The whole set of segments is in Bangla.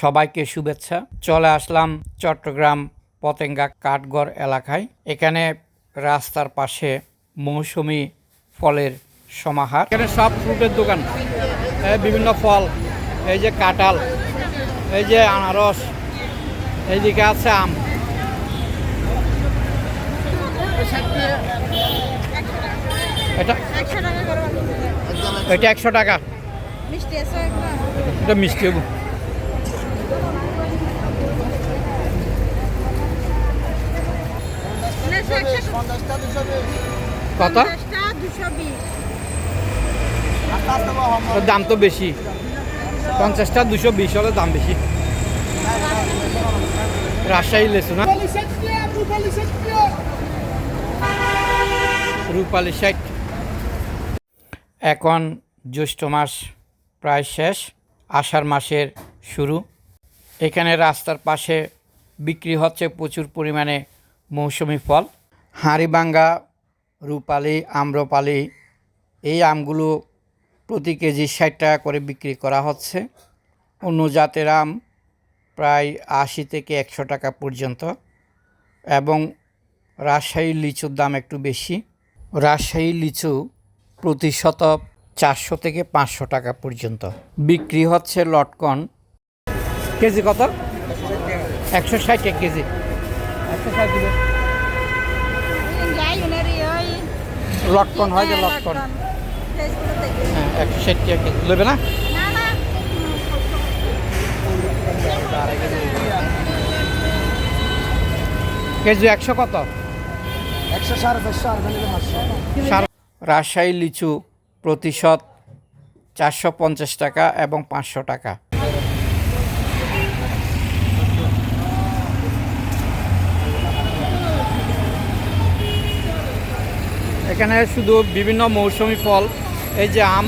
সবাইকে শুভেচ্ছা। চলে আসলাম চট্টগ্রাম পতেঙ্গা কাঠগড় এলাকায়। এখানে রাস্তার পাশে মৌসুমি ফলের সমাহার। এখানে সব ফ্রুটের দোকান। বিভিন্ন ফল এই যে কাঁঠাল এই যে আনারস এইদিকে আছে আম। এটা একশো টাকা এটা একশো টাকা। মিষ্টি আছে এটা মিষ্টি কত? দাম তো বেশি। পঞ্চাশটা দুশো বিশ হলে দাম বেশি। রাজশাহী লেচু না? রূপালী ষাট এখন জ্যৈষ্ঠ মাস প্রায় শেষ আষাঢ় মাসের শুরু। এখানে রাস্তার পাশে বিক্রি হচ্ছে প্রচুর পরিমাণে মৌসুমি ফল। হাঁড়িভাঙ্গা রূপালি, আম্রপালি এই আমগুলো প্রতি কেজি ষাট টাকা করে বিক্রি করা হচ্ছে। অন্য জাতের আম প্রায় আশি থেকে একশো টাকা পর্যন্ত এবং রাজশাহী লিচুর দাম একটু বেশি। রাজশাহী লিচু প্রতি শত চারশো থেকে পাঁচশো টাকা পর্যন্ত। বিক্রি হচ্ছে লটকন। কেজি কত? একশো ষাট কেজি। একশো ষাট লটকন হয় যে লটকন? হ্যাঁ একশো ষাট টাকা কেজি। নেবে না? কেজি একশো কত? একশো সাড়ে রাজশাহী লিচু প্রতিশত চারশো পঞ্চাশ টাকা এবং পাঁচশো টাকা। এখানে শুধু বিভিন্ন মৌসুমি ফল, এই যে আম,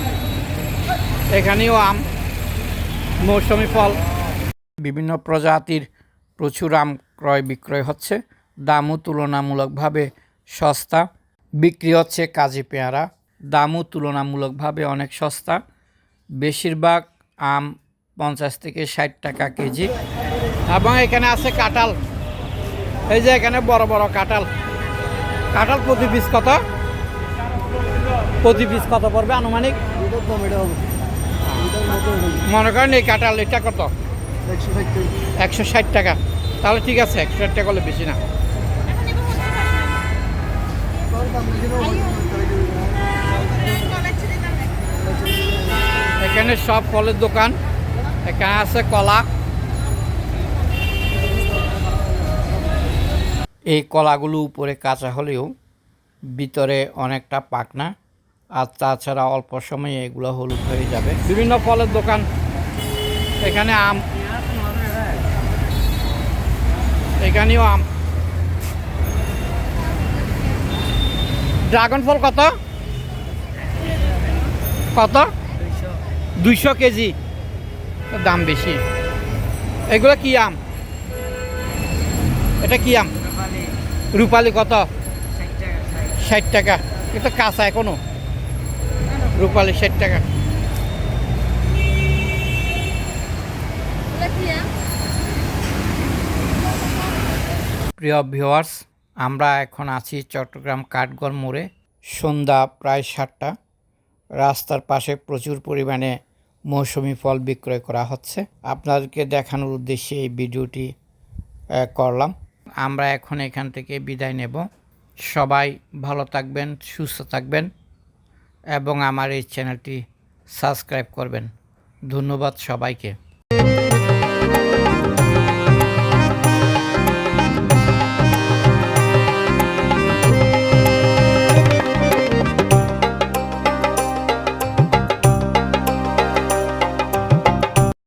এখানেও আম, মৌসুমি ফল। বিভিন্ন প্রজাতির প্রচুর আম ক্রয় বিক্রয় হচ্ছে। দামও তুলনামূলকভাবে সস্তা। বিক্রি হচ্ছে কাজী পেয়ারা। দামও তুলনামূলকভাবে অনেক সস্তা। বেশিরভাগ আম পঞ্চাশ থেকে ষাট টাকা কেজি। এবং এখানে আছে কাঁঠাল। এই যে এখানে বড় বড় কাঁঠাল। কাঁঠাল প্রতি পিস কত? প্রতি পিস কত পড়বে আনুমানিক? মনে করেন এই কাঁঠাল, এটা কত? একশো ষাট টাকা। তাহলে ঠিক আছে, একশো ষাট টাকা হলে বেশি না। এখানে সব ফলের দোকান, এখানে আছে কলা। এই কলাগুলো উপরে কাঁচা হলেও ভিতরে অনেকটা পাকনা। আর তাছাড়া অল্প সময়ে এগুলো হলুদ হয়ে যাবে। বিভিন্ন ফলের দোকান। এখানে আম। এখানেও আম। ড্রাগন ফল কত? কত? দুইশো কেজি। দাম বেশি। এগুলো কি আম? এটা কি আম? রূপালি। কত? ষাট টাকা এটা কাঁচা এখনও। রূপালি ষাট টাকা। প্রিয় ভিউয়ার্স, আমরা এখন আছি চট্টগ্রাম কাঠগড় মোড়ে। সন্ধ্যা প্রায় সাতটা। রাস্তার পাশে প্রচুর পরিমাণে মৌসুমি ফল বিক্রয় করা হচ্ছে। আপনাদেরকে দেখানোর উদ্দেশ্যে এই ভিডিওটি করলাম। আমরা এখন এখান থেকে বিদায় নেব। সবাই ভালো থাকবেন, সুস্থ থাকবেন। এবং আমার এই চ্যানেলটি সাবস্ক্রাইব করবেন। ধন্যবাদ সবাইকে।